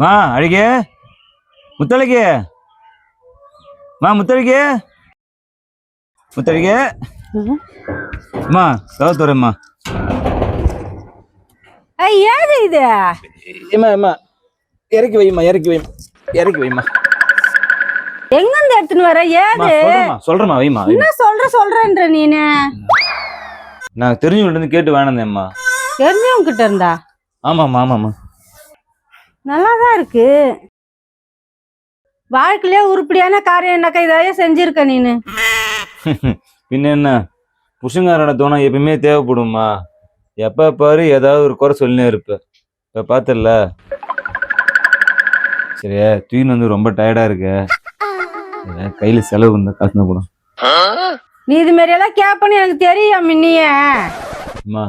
மா அழகே முத்தழகே மா முத்தழகே முத்தழகே அம்மா கவத்துறேம்மா ஐய், ஏது இது? ஏம்மா ஏம்மா. இறக்கி வைம்மா இறக்கி வை இறக்கி வைம்மா. எங்க இருந்து எடுத்துன்னு வர? ஏது? சொல்றேம்மா சொல்றேம்மா வைம்மா வைம்மா. என்ன சொல்ற சொல்றேன்ற நீனு? நான் தெரிஞ்சவங்கள்ட்ட இருந்து கேட்டு வேணாந்தேம்மா தெரிஞ்சவங்க கிட்ட இருந்தா? ஆமாம்மா ஆமாம்மா. நல்லாதான் இருக்கு. வாழ்க்கையிலே உருப்படியான காரியம் என்னக்கா? இதையே செஞ்சிருக்க நீனு. பின்ன என்ன? புருஷங்காரோட துணை எப்பயுமே தேவைப்படும்மா எப்ப பாரு ஏதாவது ஒரு குறை சொல்லினே இருப்ப. இப்ப பார்த்தல சரியா தூயின் வந்து ரொம்ப டயர்டா இருக்கு. கையில செலவு இருந்தா காசு கூட நீ இது மாதிரி எல்லாம் கேப்பன்னு எனக்கு தெரியும் மின்னிய. அம்மா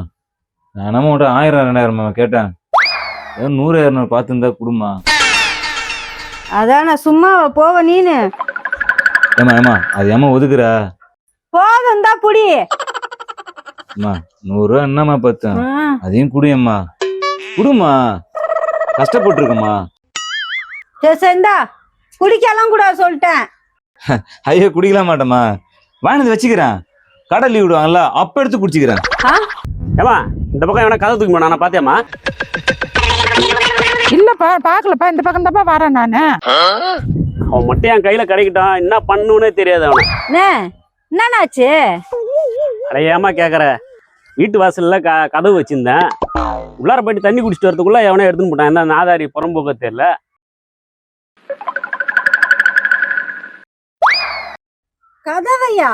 நான் என்னமோ உன்கிட்ட ஆயிரம் ரெண்டாயிரமா கேட்டேன். ஏதோ நூறு இரநூறு பார்த்துருந்தா கொடுமா? அதான் நான் சும்மா போவ நீனு. ஏமா ஏமா அது ஏமா ஒதுக்குற? போதும் தான் புடி. அம்மா நூறுரூவா என்னம்மா பார்த்தேன் அதையும் குடியம்மா குடுமா கஷ்டப்பட்டுருக்கம்மா. சரி சரிந்தா குடிக்கலாம் கூடாது சொல்லிட்டேன். ஐயோ குடிக்கலாம் மாட்டேம்மா. வாங்கினது வச்சுக்கிறேன். கடை லீவ் விடுவாங்கல்ல அப்ப எடுத்து குடிச்சுக்கிறேன். ஏமா இந்த பக்கம் எவனா கதை தூக்கி போனா பாத்தியாமா இல்லப்பா பாக்கலப்பா. இந்த பக்கம் தான்ப்பா வரேன் நானு. அவன் மட்டும் என் கையில கிடைக்கிட்டான் என்ன பண்ணுனே தெரியாது அவனை அண்ணே, என்னண்ணாச்சு? அட ஏமா கேக்குற. வீட்டு வாசல்ல க கதவு வச்சிருந்தேன். உள்ளார போயிட்டு தண்ணி குடிச்சிட்டு வரதுக்குள்ள எவனோ எடுத்துன்னு போட்டான். என்ன நாதாரி புறம்போக்க தெரியல. கதவையா?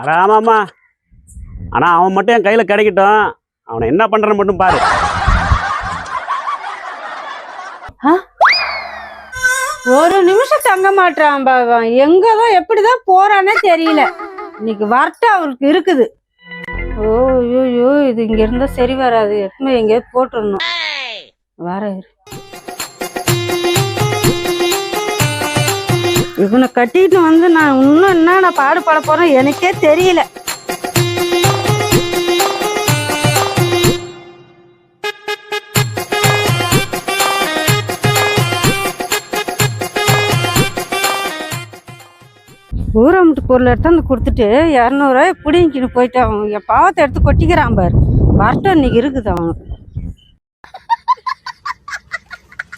அட ஆமாமா ஆனா அவன் மட்டும் என் கையில கிடைக்கட்டும் அவனை என்ன பண்றான்னு மட்டும் பாரு. மாட்டான் பாவம் எங்கதான் எப்படிதான் போறானே தெரியல. இன்னைக்கு வரட்டு அவருக்கு இருக்குது. ஓ ஐயோ இது இங்க இருந்தா சரி வராது. எப்பவுமே எங்கேயோ போட்டுடணும் வர இவனை கட்டிட்டு வந்து நான் இன்னும் என்ன நான் பாடுபட போறேன் எனக்கே தெரியல. ஊரமுட்டு பொருள் எடுத்து வந்து கொடுத்துட்டு இரநூறுவாய் பிடிங்கின்னு போயிட்டு அவன் என் பாவத்தை எடுத்து கொட்டிக்கிறான் பாரு. வரட்டும் இன்னைக்கு இருக்குது அவனுக்கு?